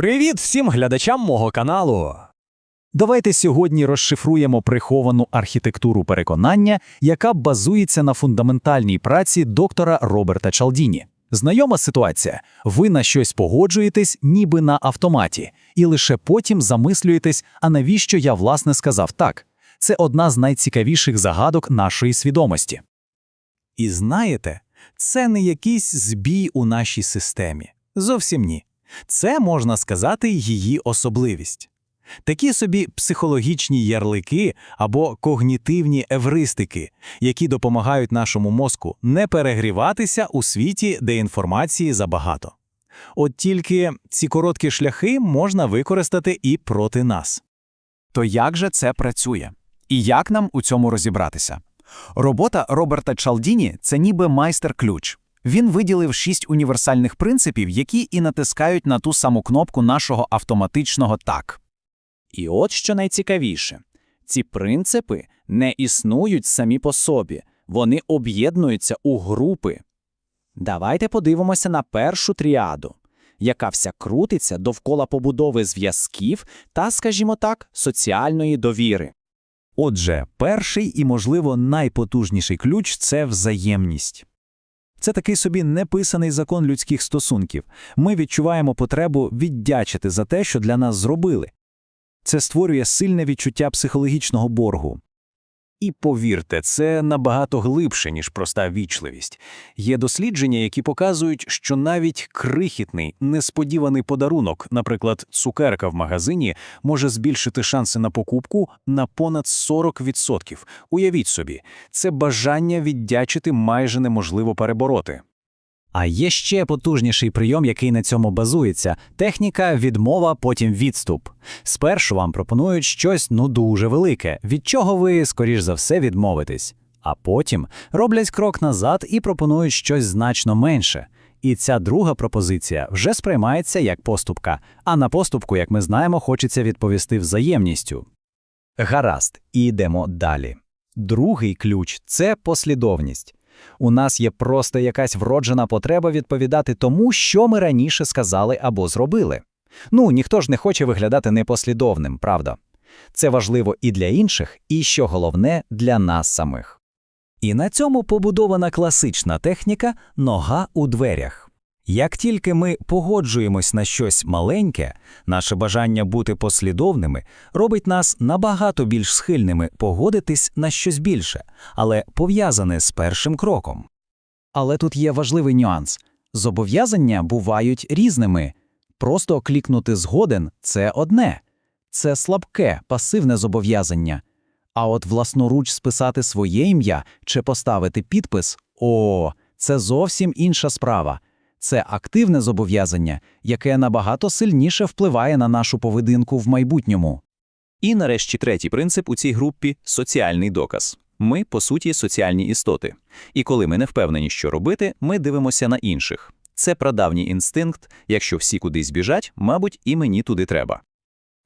Привіт всім глядачам мого каналу! Давайте сьогодні розшифруємо приховану архітектуру переконання, яка базується на фундаментальній праці доктора Роберта Чалдіні. Знайома ситуація. Ви на щось погоджуєтесь, ніби на автоматі, і лише потім замислюєтесь, а навіщо я власне сказав так. Це одна з найцікавіших загадок нашої свідомості. І знаєте, це не якийсь збій у нашій системі. Зовсім ні. Це можна сказати її особливість. Такі собі психологічні ярлики або когнітивні евристики, які допомагають нашому мозку не перегріватися у світі, де інформації забагато. От тільки ці короткі шляхи можна використати і проти нас. То як же це працює? І як нам у цьому розібратися? Робота Роберта Чалдіні це ніби майстер-ключ. Він виділив шість універсальних принципів, які і натискають на ту саму кнопку нашого автоматичного так. І от що найцікавіше: ці принципи не існують самі по собі, вони об'єднуються у групи. Давайте подивимося на першу тріаду, яка вся крутиться довкола побудови зв'язків та, скажімо так, соціальної довіри. Отже, перший і, можливо, найпотужніший ключ це взаємність. Це такий собі неписаний закон людських стосунків. Ми відчуваємо потребу віддячити за те, що для нас зробили. Це створює сильне відчуття психологічного боргу. І повірте, це набагато глибше, ніж проста вічливість. Є дослідження, які показують, що навіть крихітний, несподіваний подарунок, наприклад, цукерка в магазині, може збільшити шанси на покупку на понад 40%. Уявіть собі, це бажання віддячити майже неможливо перебороти. А є ще потужніший прийом, який на цьому базується техніка відмова, потім відступ. Спершу вам пропонують щось ну дуже велике, від чого ви, скоріш за все, відмовитесь. А потім роблять крок назад і пропонують щось значно менше. І ця друга пропозиція вже сприймається як поступка, а на поступку, як ми знаємо, хочеться відповісти взаємністю. Гаразд, і йдемо далі. Другий ключ це послідовність. У нас є просто якась вроджена потреба відповідати тому, що ми раніше сказали або зробили. Ну, ніхто ж не хоче виглядати непослідовним, правда? Це важливо і для інших, і що головне, для нас самих. І на цьому побудована класична техніка нога у дверях. Як тільки ми погоджуємось на щось маленьке, наше бажання бути послідовними робить нас набагато більш схильними погодитись на щось більше, але пов'язане з першим кроком. Але тут є важливий нюанс зобов'язання бувають різними. Просто клікнути згоден це одне, це слабке, пасивне зобов'язання. А от власноруч списати своє ім'я чи поставити підпис о, це зовсім інша справа це активне зобов'язання, яке набагато сильніше впливає на нашу поведінку в майбутньому. І нарешті третій принцип у цій групі соціальний доказ. Ми, по суті, соціальні істоти. І коли ми не впевнені, що робити, ми дивимося на інших. Це прадавній інстинкт, якщо всі кудись біжать, мабуть, і мені туди треба.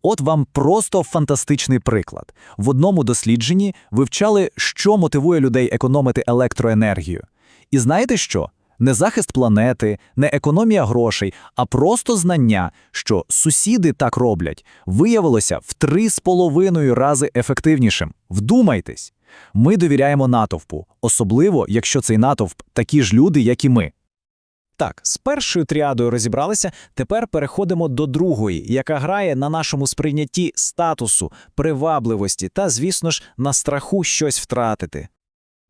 От вам просто фантастичний приклад. В одному дослідженні вивчали, що мотивує людей економити електроенергію. І знаєте що? Не захист планети, не економія грошей, а просто знання, що сусіди так роблять, виявилося в три з половиною рази ефективнішим. Вдумайтесь, ми довіряємо натовпу, особливо якщо цей натовп такі ж люди, як і ми. Так, з першою тріадою розібралися, тепер переходимо до другої, яка грає на нашому сприйнятті статусу, привабливості та, звісно ж, на страху щось втратити.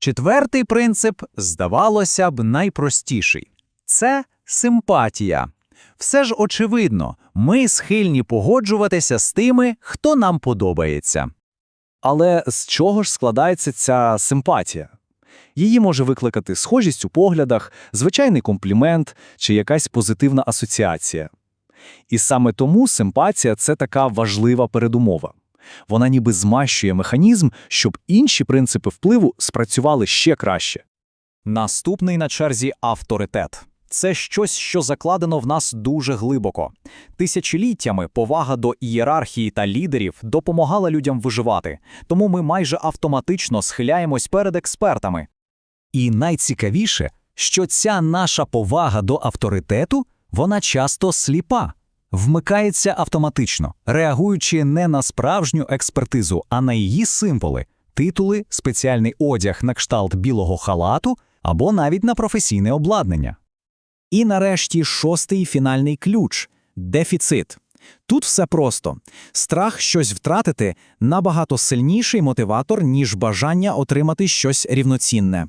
Четвертий принцип, здавалося б, найпростіший це симпатія. Все ж очевидно, ми схильні погоджуватися з тими, хто нам подобається. Але з чого ж складається ця симпатія? Її може викликати схожість у поглядах, звичайний комплімент чи якась позитивна асоціація. І саме тому симпатія це така важлива передумова. Вона ніби змащує механізм, щоб інші принципи впливу спрацювали ще краще. Наступний на черзі авторитет. Це щось, що закладено в нас дуже глибоко. Тисячоліттями повага до ієрархії та лідерів допомагала людям виживати, тому ми майже автоматично схиляємось перед експертами. І найцікавіше, що ця наша повага до авторитету вона часто сліпа. Вмикається автоматично, реагуючи не на справжню експертизу, а на її символи титули, спеціальний одяг на кшталт білого халату або навіть на професійне обладнання. І нарешті шостий фінальний ключ дефіцит. Тут все просто. Страх щось втратити набагато сильніший мотиватор, ніж бажання отримати щось рівноцінне.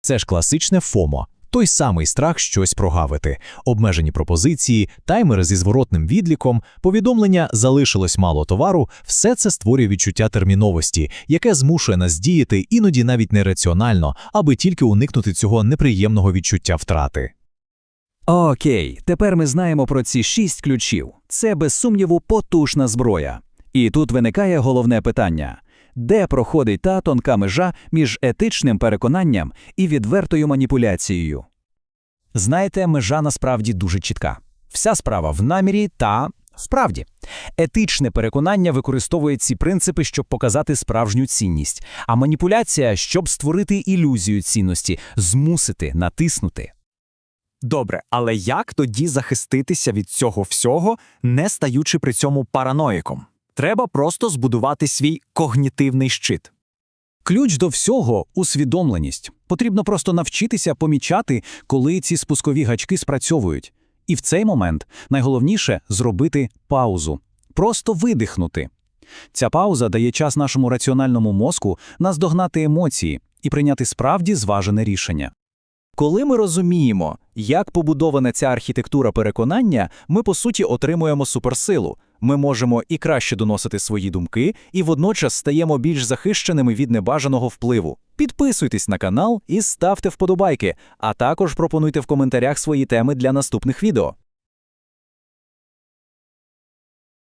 Це ж класичне ФОМО. Той самий страх щось прогавити, обмежені пропозиції, таймери зі зворотним відліком, повідомлення «залишилось мало товару» – все це створює відчуття терміновості, яке змушує нас діяти іноді навіть нераціонально, аби тільки уникнути цього неприємного відчуття втрати. Окей, тепер ми знаємо про ці шість ключів. Це, без сумніву, потужна зброя. І тут виникає головне питання. Де проходить та тонка межа між етичним переконанням і відвертою маніпуляцією? Знаєте, межа насправді дуже чітка. Вся справа в намірі та вправді. Етичне переконання використовує ці принципи, щоб показати справжню цінність, а маніпуляція, щоб створити ілюзію цінності, змусити, натиснути. Добре, але як тоді захиститися від цього всього, не стаючи при цьому параноїком? Треба просто збудувати свій когнітивний щит. Ключ до всього усвідомленість. Потрібно просто навчитися помічати, коли ці спускові гачки спрацьовують. І в цей момент найголовніше зробити паузу, просто видихнути. Ця пауза дає час нашому раціональному мозку наздогнати емоції і прийняти справді зважене рішення. Коли ми розуміємо, як побудована ця архітектура переконання, ми по суті отримуємо суперсилу. Ми можемо і краще доносити свої думки, і водночас стаємо більш захищеними від небажаного впливу. Підписуйтесь на канал і ставте вподобайки, а також пропонуйте в коментарях свої теми для наступних відео.